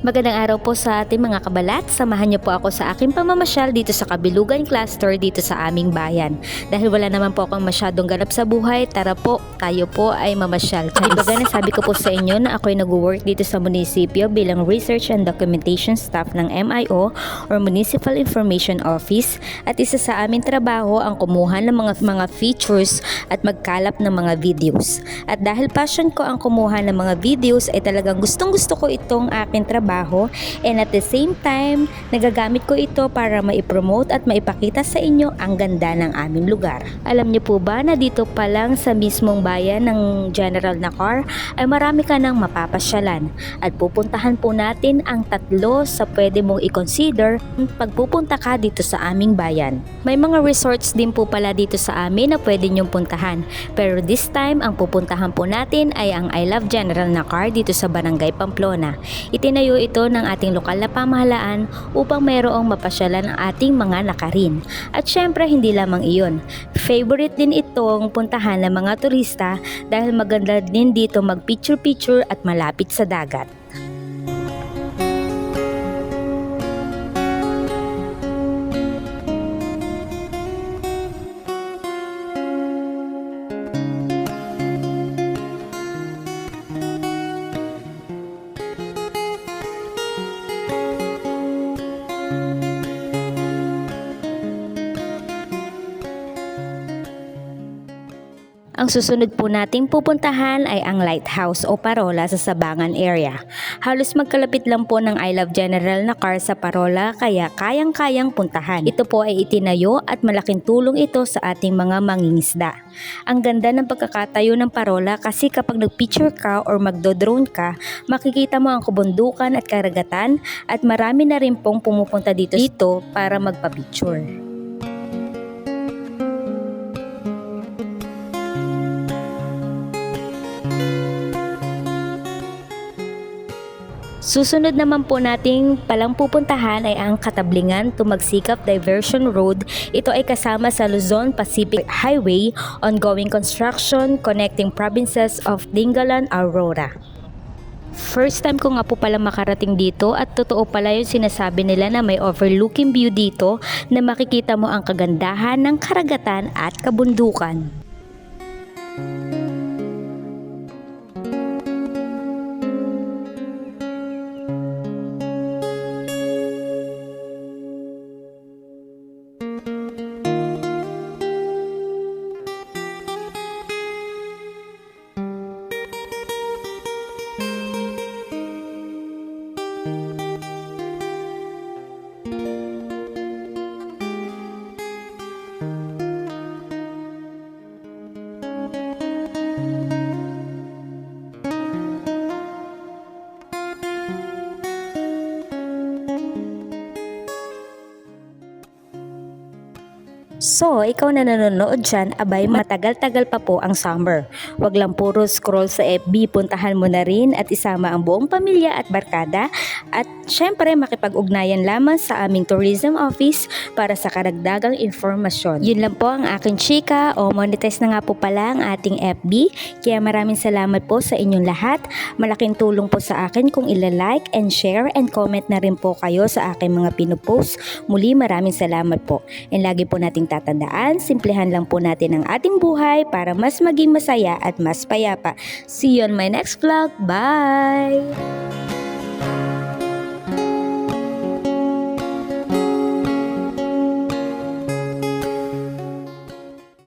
Magandang araw po sa ating mga kabalat. Samahan niyo po ako sa aking pamamasyal dito sa Kabilugan Cluster dito sa aming bayan. Dahil wala naman po akong masyadong ganap sa buhay, tara po, tayo po ay mamasyal. Kumbaga nasabi ko po sa inyo na ako ay nag-work dito sa munisipyo bilang Research and Documentation Staff ng MIO or Municipal Information Office at isa sa aming trabaho ang kumuha ng mga mga features at magkalap ng mga videos. At dahil passion ko ang kumuha ng mga videos ay talagang gustong gusto ko itong aking trabaho and at the same time nagagamit ko ito para maipromote at maipakita sa inyo ang ganda ng aming lugar. Alam niyo po ba na dito pa lang sa mismong bayan ng General Nakar ay marami ka nang mapapasyalan at pupuntahan po natin ang tatlo sa pwede mong i-consider pagpupunta ka dito sa aming bayan. May mga resorts din po pala dito sa amin na pwede niyong puntahan pero this time ang pupuntahan po natin ay ang I Love General Nakar dito sa Barangay Pamplona. Itinayo ito ng ating lokal na pamahalaan upang mayroong mapasyalan ang ating mga nakarin. At syempre hindi lamang iyon. Favorite din itong puntahan ng mga turista dahil maganda din dito mag picture-picture at malapit sa dagat. Ang susunod po nating pupuntahan ay ang lighthouse o parola sa Sabangan area. Halos magkalapit lang po ng I Love General na car sa parola kaya kayang-kayang puntahan. Ito po ay itinayo at malaking tulong ito sa ating mga mangingisda. Ang ganda ng pagkakatayo ng parola kasi kapag nagpicture ka or magdo-drone ka, makikita mo ang kabundukan at karagatan at marami na rin pong pumupunta dito, dito para magpa-picture. Susunod naman po nating palang pupuntahan ay ang Katablingan to Magsikap Diversion Road. Ito ay kasama sa Luzon Pacific Highway, ongoing construction connecting provinces of Dingalan, Aurora. First time ko nga po pala makarating dito at totoo pala yung sinasabi nila na may overlooking view dito na makikita mo ang kagandahan ng karagatan at kabundukan. So, ikaw na nanonood dyan, abay matagal-tagal pa po ang summer. Huwag lang puro scroll sa FB, puntahan mo na rin at isama ang buong pamilya at barkada. At syempre, makipag-ugnayan lamang sa aming tourism office para sa karagdagang informasyon. Yun lang po ang aking chika o monetize na nga po pala ang ating FB. Kaya maraming salamat po sa inyong lahat. Malaking tulong po sa akin kung ilalike and share and comment na rin po kayo sa aking mga pinupost. Muli maraming salamat po. And lagi po nating tatandaan, simplihan lang po natin ang ating buhay para mas maging masaya at mas payapa. See you on my next vlog. Bye!